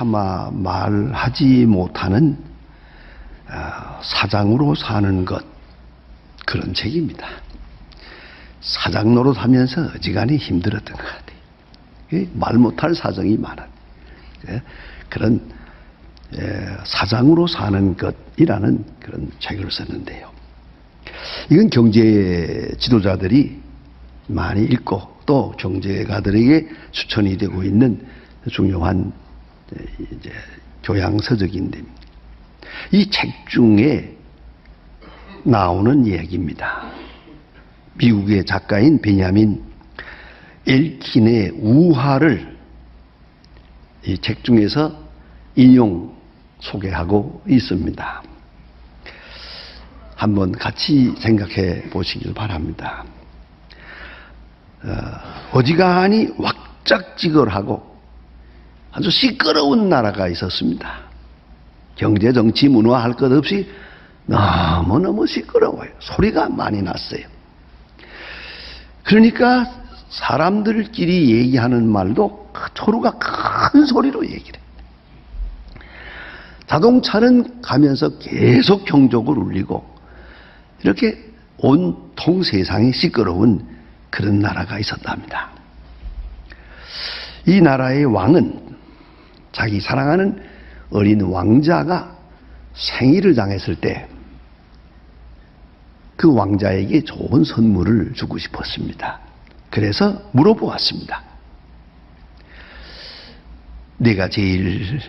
차마 말하지 못하는 어, 사장으로 사는 것 그런 책입니다. 사장 노릇하면서 어지간히 힘들었던 것 같아요. 예, 말 못할 사정이 많은 예, 그런 예, 사장으로 사는 것이라는 그런 책을 썼는데요. 이건 경제 지도자들이 많이 읽고 또 경제가들에게 추천이 되고 있는 중요한 이제 교양 서적인데 이 책 중에 나오는 얘기입니다. 미국의 작가인 베냐민 엘킨의 우화를 이 책 중에서 인용 소개하고 있습니다. 한번 같이 생각해 보시길 바랍니다. 어, 지간히 왁작지껄하고 아주 시끄러운 나라가 있었습니다. 경제, 정치, 문화 할 것 없이 너무너무 시끄러워요. 소리가 많이 났어요. 그러니까 사람들끼리 얘기하는 말도 서로가 큰 소리로 얘기를 해요. 자동차는 가면서 계속 경적을 울리고 이렇게 온통 세상이 시끄러운 그런 나라가 있었답니다. 이 나라의 왕은 자기 사랑하는 어린 왕자가 생일을 당했을 때 그 왕자에게 좋은 선물을 주고 싶었습니다. 그래서 물어보았습니다. 내가 제일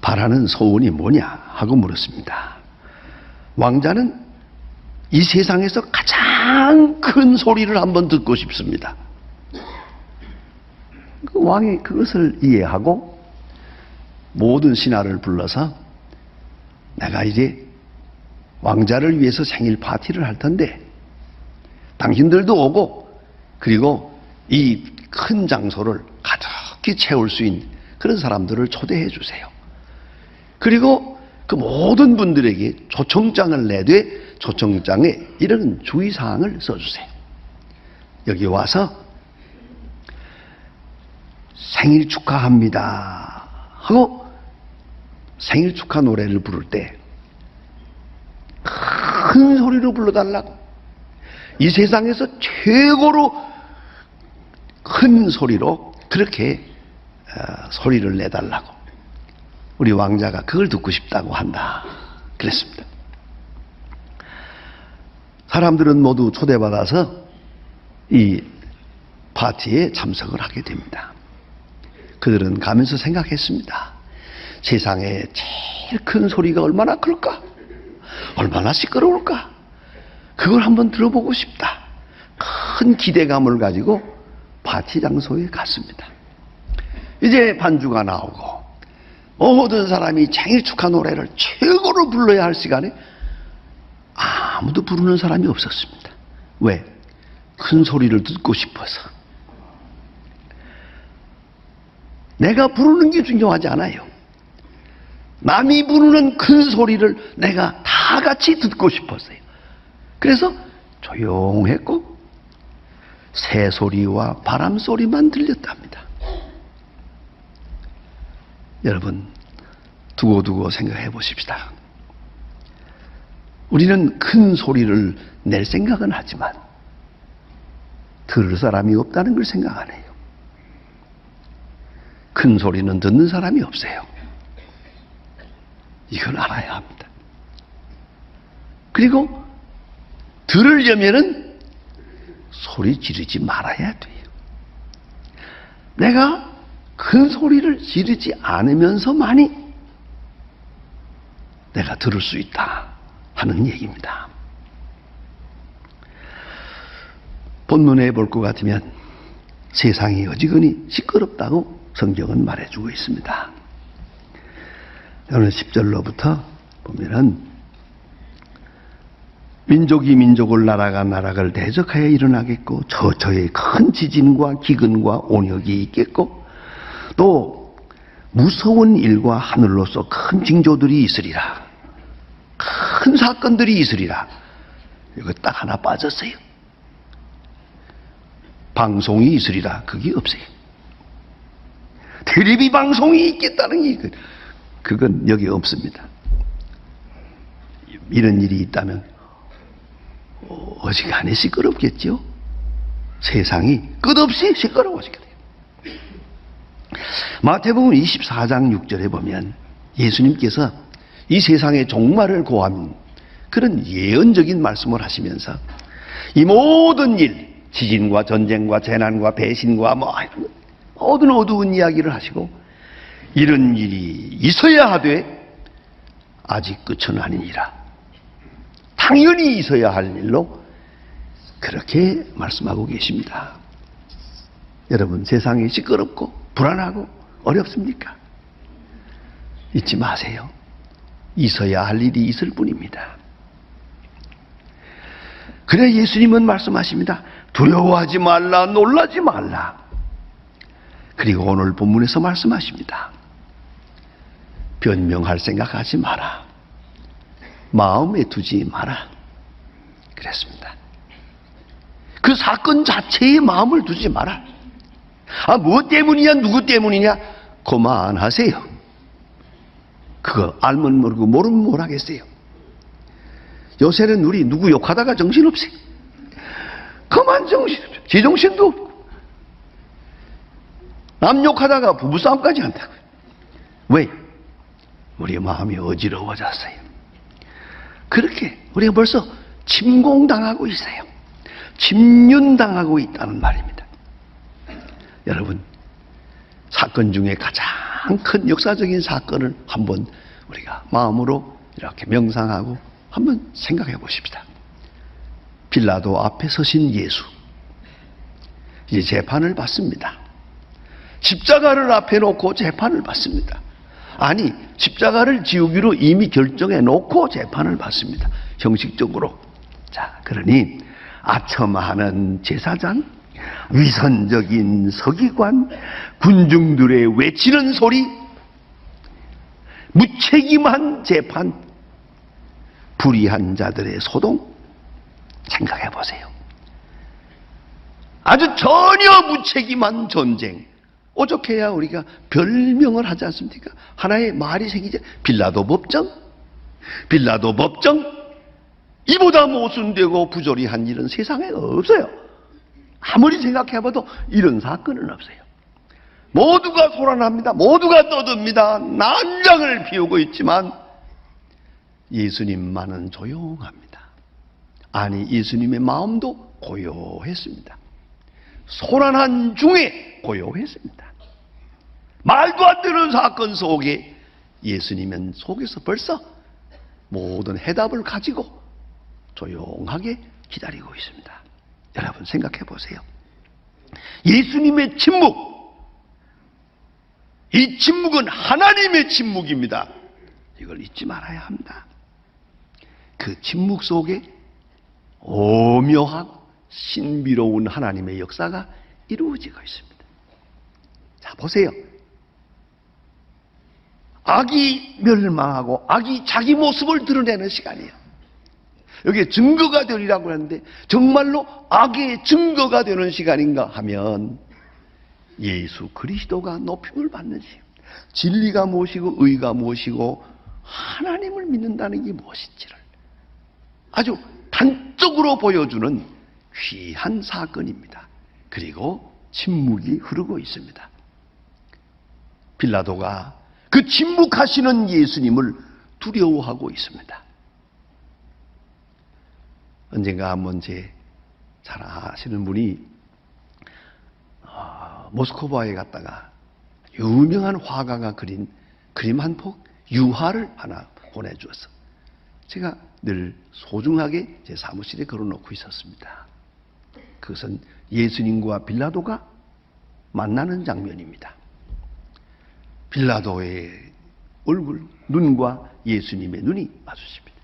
바라는 소원이 뭐냐 하고 물었습니다. 왕자는 이 세상에서 가장 큰 소리를 한번 듣고 싶습니다. 그 왕이 그것을 이해하고 모든 신하를 불러서 내가 이제 왕자를 위해서 생일 파티를 할 텐데 당신들도 오고 그리고 이 큰 장소를 가득히 채울 수 있는 그런 사람들을 초대해 주세요. 그리고 그 모든 분들에게 초청장을 내되 초청장에 이런 주의사항을 써주세요. 여기 와서 생일 축하합니다. 하고 생일 축하 노래를 부를 때 큰 소리로 불러달라고. 이 세상에서 최고로 큰 소리로 그렇게 어, 소리를 내달라고. 우리 왕자가 그걸 듣고 싶다고 한다. 그랬습니다. 사람들은 모두 초대받아서 이 파티에 참석을 하게 됩니다. 그들은 가면서 생각했습니다. 세상에 제일 큰 소리가 얼마나 클까? 얼마나 시끄러울까? 그걸 한번 들어보고 싶다. 큰 기대감을 가지고 파티 장소에 갔습니다. 이제 반주가 나오고 모든 사람이 생일 축하 노래를 최고로 불러야 할 시간에 아무도 부르는 사람이 없었습니다. 왜? 큰 소리를 듣고 싶어서. 내가 부르는 게 중요하지 않아요. 남이 부르는 큰 소리를 내가 다 같이 듣고 싶었어요. 그래서 조용했고 새 소리와 바람 소리만 들렸답니다. 여러분 두고두고 생각해 보십시다. 우리는 큰 소리를 낼 생각은 하지만 들을 사람이 없다는 걸 생각 안 해요. 큰 소리는 듣는 사람이 없어요. 이걸 알아야 합니다. 그리고 들으려면은 소리 지르지 말아야 돼요. 내가 큰 소리를 지르지 않으면서만이 내가 들을 수 있다 하는 얘기입니다. 본문에 볼 것 같으면 세상이 어지간히 시끄럽다고 성경은 말해주고 있습니다. 오늘 10절로부터 보면은 민족이 민족을 나라가 나라를 대적하여 일어나겠고 저저의 큰 지진과 기근과 온역이 있겠고 또 무서운 일과 하늘로서 큰 징조들이 있으리라. 큰 사건들이 있으리라. 이거 딱 하나 빠졌어요. 방송이 있으리라. 그게 없어요. 텔레비 방송이 있겠다는 게 그- 그건 여기 없습니다. 이런 일이 있다면 어, 어지간히 시끄럽겠죠. 세상이 끝없이 시끄러워지게 돼요. 마태복음 24장 6절에 보면 예수님께서 이 세상의 종말을 고하는 그런 예언적인 말씀을 하시면서 이 모든 일, 지진과 전쟁과 재난과 배신과 뭐 이런 거, 모든 어두운 이야기를 하시고 이런 일이 있어야 하되 아직 끝은 아니니라. 당연히 있어야 할 일로 그렇게 말씀하고 계십니다. 여러분 세상이 시끄럽고 불안하고 어렵습니까? 잊지 마세요. 있어야 할 일이 있을 뿐입니다. 그래 예수님은 말씀하십니다. 두려워하지 말라, 놀라지 말라. 그리고 오늘 본문에서 말씀하십니다. 변명할 생각하지 마라. 마음에 두지 마라. 그랬습니다. 그 사건 자체에 마음을 두지 마라. 아, 무엇 때문이냐, 누구 때문이냐? 그만하세요. 그거 알면 모르고 모르면 뭘 하겠어요. 요새는 우리 누구 욕하다가 정신없어요. 그만 정신없어요. 제정신도 없고. 남 욕하다가 부부싸움까지 한다고요. 왜? 우리 마음이 어지러워졌어요. 그렇게 우리가 벌써 침공당하고 있어요. 침륜당하고 있다는 말입니다. 여러분, 사건 중에 가장 큰 역사적인 사건을 한번 우리가 마음으로 이렇게 명상하고 한번 생각해 보십시다. 빌라도 앞에 서신 예수. 이제 재판을 받습니다. 십자가를 앞에 놓고 재판을 받습니다. 아니, 십자가를 지우기로 이미 결정해 놓고 재판을 받습니다. 형식적으로. 자, 그러니 아첨하는 제사장, 위선적인 서기관, 군중들의 외치는 소리, 무책임한 재판, 불의한 자들의 소동, 생각해 보세요. 아주 전혀 무책임한 전쟁. 오죽해야 우리가 별명을 하지 않습니까? 하나의 말이 생기죠. 빌라도 법정, 빌라도 법정, 이보다 모순되고 부조리한 일은 세상에 없어요. 아무리 생각해봐도 이런 사건은 없어요. 모두가 소란합니다. 모두가 떠듭니다. 난장을 피우고 있지만 예수님만은 조용합니다. 아니 예수님의 마음도 고요했습니다. 소란한 중에 고요했습니다. 말도 안 되는 사건 속에 예수님은 속에서 벌써 모든 해답을 가지고 조용하게 기다리고 있습니다. 여러분 생각해 보세요. 예수님의 침묵. 이 침묵은 하나님의 침묵입니다. 이걸 잊지 말아야 합니다. 그 침묵 속에 오묘하고 신비로운 하나님의 역사가 이루어지고 있습니다. 자, 보세요. 악이 멸망하고 악이 자기 모습을 드러내는 시간이에요. 여기에 증거가 되리라고 하는데 정말로 악의 증거가 되는 시간인가 하면 예수 그리스도가 높임을 받는 시간. 진리가 무엇이고 의가 무엇이고 하나님을 믿는다는 게 무엇인지를 아주 단적으로 보여주는 귀한 사건입니다. 그리고 침묵이 흐르고 있습니다. 빌라도가 그 침묵하시는 예수님을 두려워하고 있습니다. 언젠가 한번 제 잘 아시는 분이 어, 모스크바에 갔다가 유명한 화가가 그린 그림 한 폭 유화를 하나 보내주었어. 제가 늘 소중하게 제 사무실에 걸어놓고 있었습니다. 그것은 예수님과 빌라도가 만나는 장면입니다. 빌라도의 얼굴, 눈과 예수님의 눈이 마주칩니다.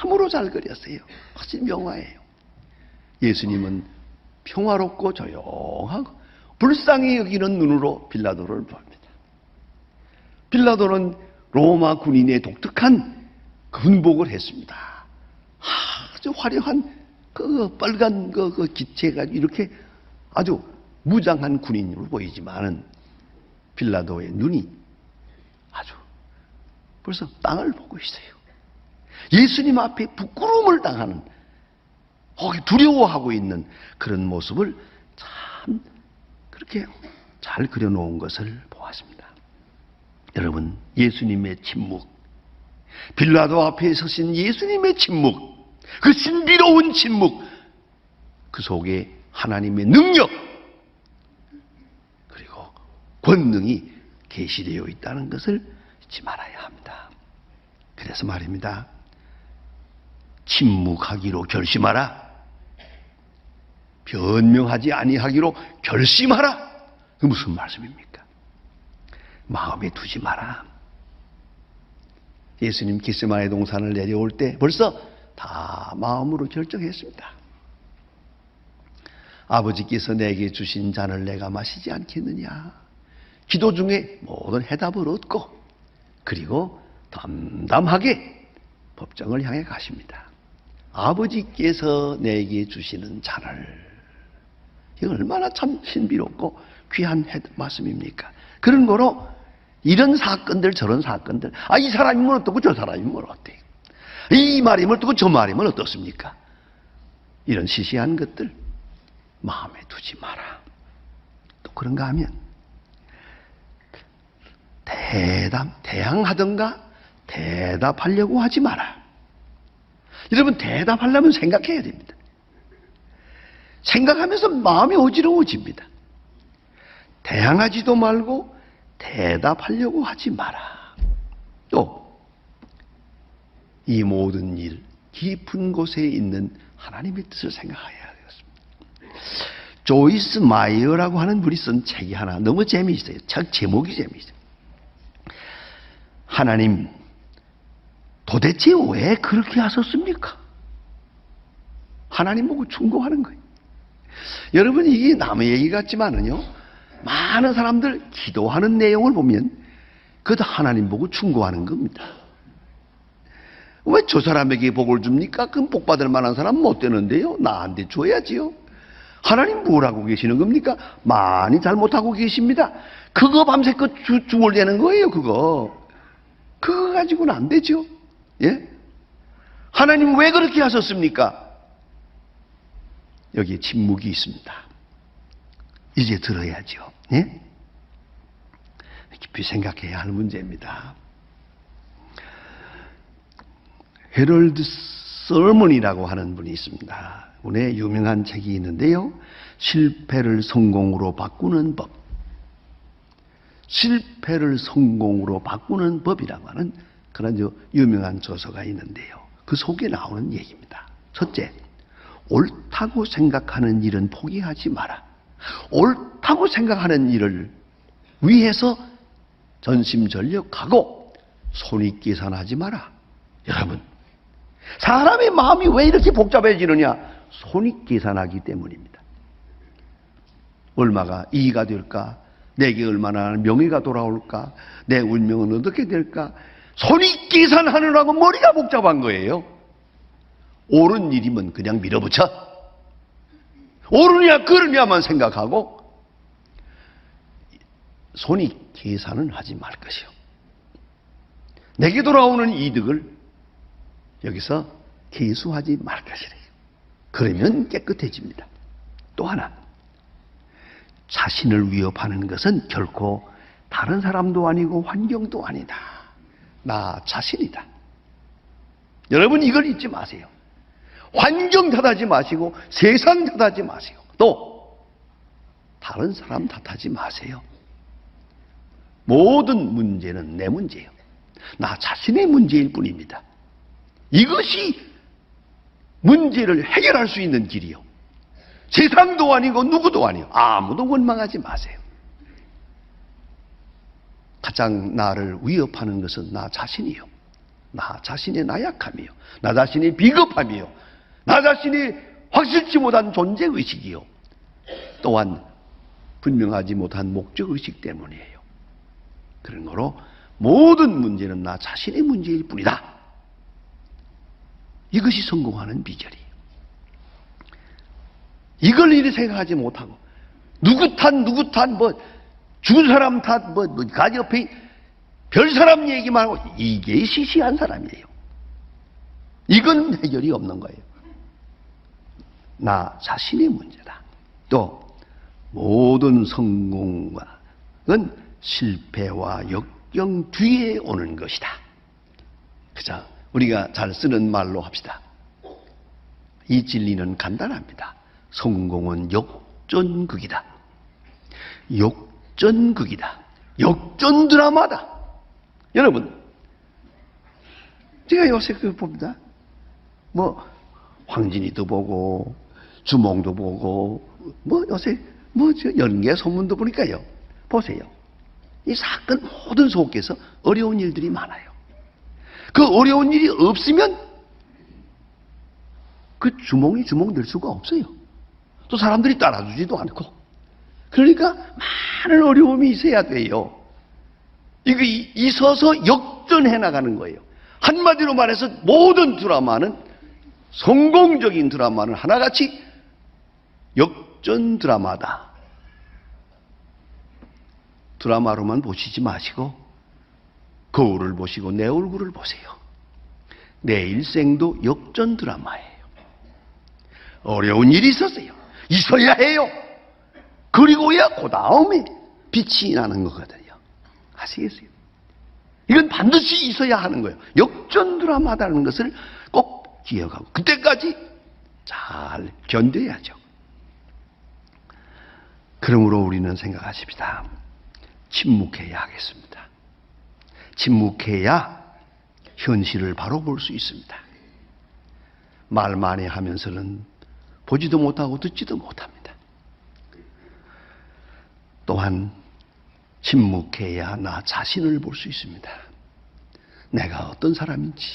참으로 잘 그렸어요. 훨씬 명화예요. 예수님은 평화롭고 조용하고 불쌍히 여기는 눈으로 빌라도를 봅니다. 빌라도는 로마 군인의 독특한 군복을 했습니다. 아주 화려한 그 빨간 그, 그 기체가 이렇게 아주 무장한 군인으로 보이지만은 빌라도의 눈이 아주 벌써 땅을 보고 있어요. 예수님 앞에 부끄러움을 당하는 거기 두려워하고 있는 그런 모습을 참 그렇게 잘 그려놓은 것을 보았습니다. 여러분, 예수님의 침묵, 빌라도 앞에 서신 예수님의 침묵, 그 신비로운 침묵, 그 속에 하나님의 능력, 권능이 계시되어 있다는 것을 잊지 말아야 합니다. 그래서 말입니다. 침묵하기로 결심하라. 변명하지 아니하기로 결심하라. 그 무슨 말씀입니까? 마음에 두지 마라. 예수님 기스마의 동산을 내려올 때 벌써 다 마음으로 결정했습니다. 아버지께서 내게 주신 잔을 내가 마시지 않겠느냐. 기도 중에 모든 해답을 얻고 그리고 담담하게 법정을 향해 가십니다. 아버지께서 내게 주시는 잔을 이거 얼마나 참 신비롭고 귀한 해- 말씀입니까? 그런 거로 이런 사건들 저런 사건들 아 이 사람이면 어떻고 저 사람이면 어때요? 이 말이면 어떻고 저 말이면 어떻습니까? 이런 시시한 것들 마음에 두지 마라. 또 그런가 하면 대답 대항하던가 대답하려고 하지 마라. 여러분 대답하려면 생각해야 됩니다. 생각하면서 마음이 어지러워집니다. 대항하지도 말고 대답하려고 하지 마라. 또 이 모든 일 깊은 곳에 있는 하나님의 뜻을 생각해야 되겠습니다. 조이스 마이어라고 하는 분이 쓴 책이 하나 너무 재미있어요. 책 제목이 재미있어요. 하나님 도대체 왜 그렇게 하셨습니까? 하나님 보고 충고하는 거예요. 여러분 이게 남의 얘기 같지만은요. 많은 사람들 기도하는 내용을 보면 그것도 하나님 보고 충고하는 겁니다. 왜 저 사람에게 복을 줍니까? 그럼 복 받을 만한 사람 못 되는데요. 나한테 줘야지요. 하나님 뭘 하고 계시는 겁니까? 많이 잘못하고 계십니다. 그거 밤새껏 주, 중얼대는 거예요, 그거. 가지고는 안 되죠. 예? 하나님 왜 그렇게 하셨습니까? 여기에 침묵이 있습니다. 이제 들어야죠. 예? 깊이 생각해야 할 문제입니다. 헤럴드 설먼이라고 하는 분이 있습니다. 분의 유명한 책이 있는데요. 실패를 성공으로 바꾸는 법. 실패를 성공으로 바꾸는 법이라고 하는 그런 저 유명한 저서가 있는데요. 그 속에 나오는 얘기입니다. 첫째, 옳다고 생각하는 일은 포기하지 마라. 옳다고 생각하는 일을 위해서 전심전력하고 손익 계산하지 마라. 여러분, 사람의 마음이 왜 이렇게 복잡해지느냐? 손익 계산하기 때문입니다. 얼마가 이의가 될까? 내게 얼마나 명예가 돌아올까? 내 운명은 어떻게 될까? 손익계산하느라고 머리가 복잡한 거예요. 옳은 일이면 그냥 밀어붙여. 옳으냐 그르냐만 생각하고 손익계산은 하지 말 것이요. 내게 돌아오는 이득을 여기서 계수하지 말 것이래요. 그러면 깨끗해집니다. 또 하나, 자신을 위협하는 것은 결코 다른 사람도 아니고 환경도 아니다. 나 자신이다. 여러분 이걸 잊지 마세요. 환경 탓하지 마시고 세상 탓하지 마세요. 또 다른 사람 탓하지 마세요. 모든 문제는 내 문제예요. 나 자신의 문제일 뿐입니다. 이것이 문제를 해결할 수 있는 길이요. 세상도 아니고 누구도 아니요. 아무도 원망하지 마세요. 가장 나를 위협하는 것은 나 자신이요. 나 자신의 나약함이요. 나 자신의 비겁함이요. 나 자신의 확실치 못한 존재의식이요. 또한 분명하지 못한 목적의식 때문이에요. 그런 거로 모든 문제는 나 자신의 문제일 뿐이다. 이것이 성공하는 비결이에요. 이걸 이리 생각하지 못하고 누구 탓, 누구 탓, 뭐, 죽은 사람 탓, 뭐, 뭐 가지 옆에 별 사람 얘기만 하고, 이게 시시한 사람이에요. 이건 해결이 없는 거예요. 나 자신의 문제다. 또, 모든 성공은 실패와 역경 뒤에 오는 것이다. 그자, 우리가 잘 쓰는 말로 합시다. 이 진리는 간단합니다. 성공은 역전극이다. 역전극이다. 역전 드라마다. 여러분, 제가 요새 그 봅니다. 뭐, 황진이도 보고, 주몽도 보고, 뭐 요새, 뭐, 저 연계 소문도 보니까요. 보세요. 이 사건 모든 속에서 어려운 일들이 많아요. 그 어려운 일이 없으면 그 주몽이 주몽 될 수가 없어요. 또 사람들이 따라주지도 않고. 그러니까 많은 어려움이 있어야 돼요. 이거 이- 있어서 역전해 나가는 거예요. 한마디로 말해서 모든 드라마는 성공적인 드라마는 하나같이 역전 드라마다. 드라마로만 보시지 마시고 거울을 보시고 내 얼굴을 보세요. 내 일생도 역전 드라마예요. 어려운 일이 있었어요. 있어야 해요. 그리고야 그 다음에 빛이 나는 거거든요. 아시겠어요? 이건 반드시 있어야 하는 거예요. 역전 드라마다는 것을 꼭 기억하고 그때까지 잘 견뎌야죠. 그러므로 우리는 생각하십시다. 침묵해야 하겠습니다. 침묵해야 현실을 바로 볼 수 있습니다. 말 많이 하면서는 보지도 못하고 듣지도 못합니다. 또한 침묵해야 나 자신을 볼 수 있습니다. 내가 어떤 사람인지,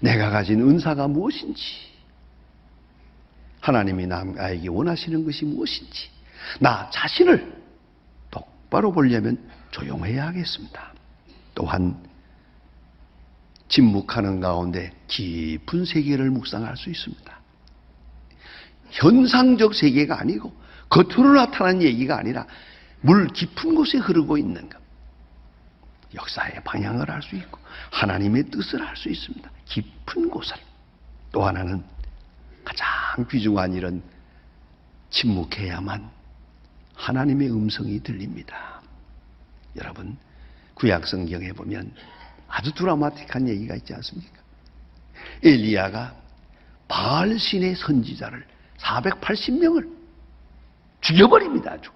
내가 가진 은사가 무엇인지, 하나님이 나에게 원하시는 것이 무엇인지, 나 자신을 똑바로 보려면 조용해야 하겠습니다. 또한 침묵하는 가운데 깊은 세계를 묵상할 수 있습니다. 현상적 세계가 아니고 겉으로 나타난 얘기가 아니라 물 깊은 곳에 흐르고 있는 것. 역사의 방향을 알 수 있고 하나님의 뜻을 알 수 있습니다. 깊은 곳을. 또 하나는 가장 귀중한 일은 침묵해야만 하나님의 음성이 들립니다. 여러분, 구약 성경에 보면 아주 드라마틱한 얘기가 있지 않습니까? 엘리야가 바알 신의 선지자를 480명을 죽여버립니다. 아주.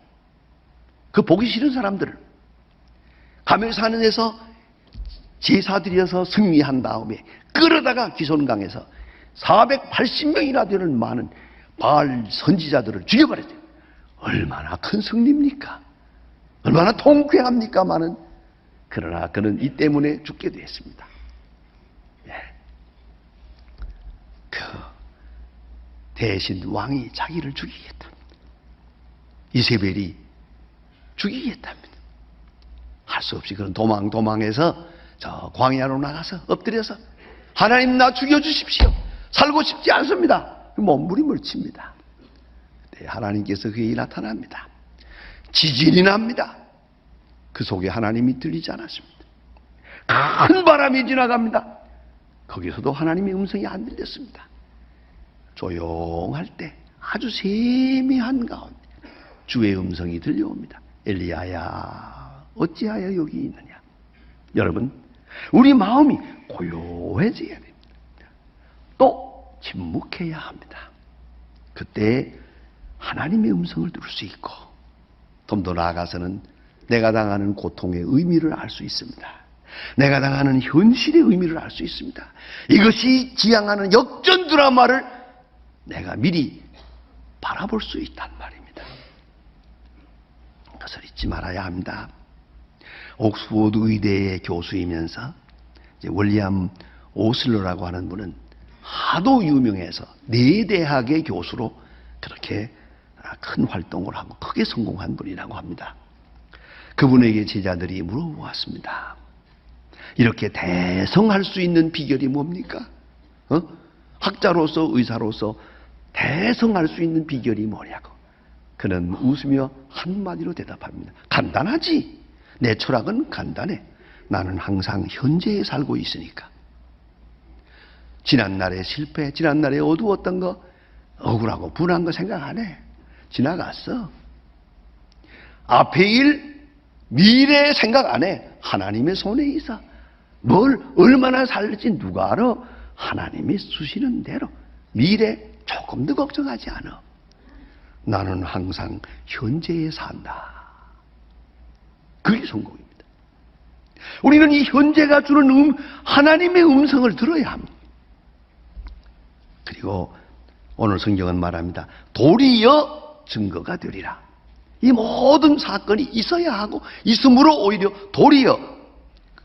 그 보기 싫은 사람들을 가멜산에서 제사 드려서 승리한 다음에 끌어다가 기손강에서 480명이나 되는 많은 바알 선지자들을 죽여버렸어요. 얼마나 큰 승리입니까? 얼마나 통쾌합니까마는 그러나 그는 이 때문에 죽게 되었습니다. 예. 그 대신 왕이 자기를 죽이겠다. 이세벨이 죽이겠답니다. 할 수 없이 그런 도망 도망해서 저 광야로 나가서 엎드려서 하나님 나 죽여주십시오. 살고 싶지 않습니다. 몸부림을 칩니다. 그때 하나님께서 그에게 나타납니다. 지진이 납니다. 그 속에 하나님이 들리지 않았습니다. 큰 바람이 지나갑니다. 거기서도 하나님의 음성이 안 들렸습니다. 조용할 때 아주 세미한 가운데 주의 음성이 들려옵니다. 엘리야야 어찌하여 여기 있느냐? 여러분 우리 마음이 고요해져야 됩니다. 또 침묵해야 합니다. 그때 하나님의 음성을 들을 수 있고 좀 더 나아가서는 내가 당하는 고통의 의미를 알 수 있습니다. 내가 당하는 현실의 의미를 알 수 있습니다. 이것이 지향하는 역전 드라마를 내가 미리 바라볼 수 있단 말입니다. 그것을 잊지 말아야 합니다. 옥스포드 의대의 교수이면서 월리암 오슬러라고 하는 분은 하도 유명해서 네 대학의 교수로 그렇게 큰 활동을 하고 크게 성공한 분이라고 합니다. 그분에게 제자들이 물어보았습니다. 이렇게 대성할 수 있는 비결이 뭡니까? 어? 학자로서 의사로서 대성할 수 있는 비결이 뭐냐고. 그는 웃으며 한마디로 대답합니다. 간단하지. 내 철학은 간단해. 나는 항상 현재에 살고 있으니까. 지난날의 실패, 지난날에 어두웠던 거, 억울하고 분한 거 생각 안 해. 지나갔어. 앞의 일, 미래 생각 안 해. 하나님의 손에 있어. 뭘 얼마나 살지 누가 알아? 하나님이 주시는 대로. 미래 조금도 걱정하지 않아. 나는 항상 현재에 산다. 그게 성공입니다. 우리는 이 현재가 주는 음, 하나님의 음성을 들어야 합니다. 그리고 오늘 성경은 말합니다. 도리여 증거가 되리라. 이 모든 사건이 있어야 하고 있으므로 오히려 도리여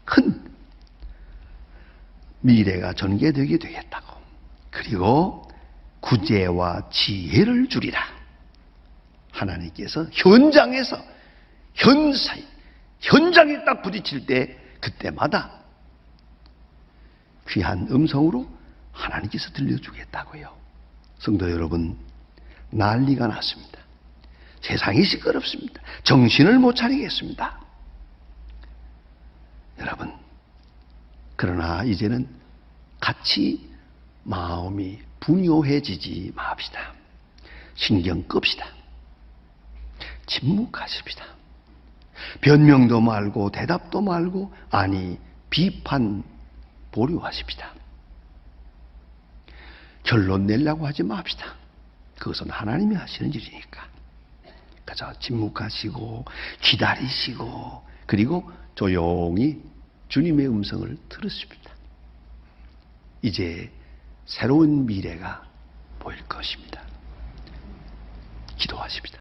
큰 미래가 전개되게 되겠다고. 그리고 구제와 지혜를 주리라. 하나님께서 현장에서 현사 현장에 딱 부딪힐 때 그때마다 귀한 음성으로 하나님께서 들려주겠다고요. 성도 여러분, 난리가 났습니다. 세상이 시끄럽습니다. 정신을 못 차리겠습니다. 여러분, 그러나 이제는 같이 마음이 분요해지지 맙시다. 신경 끕시다. 침묵하십시다. 변명도 말고 대답도 말고 아니 비판 보류하십시다. 결론 내려고 하지 맙시다. 그것은 하나님이 하시는 일이니까. 그저 침묵하시고 기다리시고 그리고 조용히 주님의 음성을 들으십니다. 이제 새로운 미래가 보일 것입니다. 기도하십니다.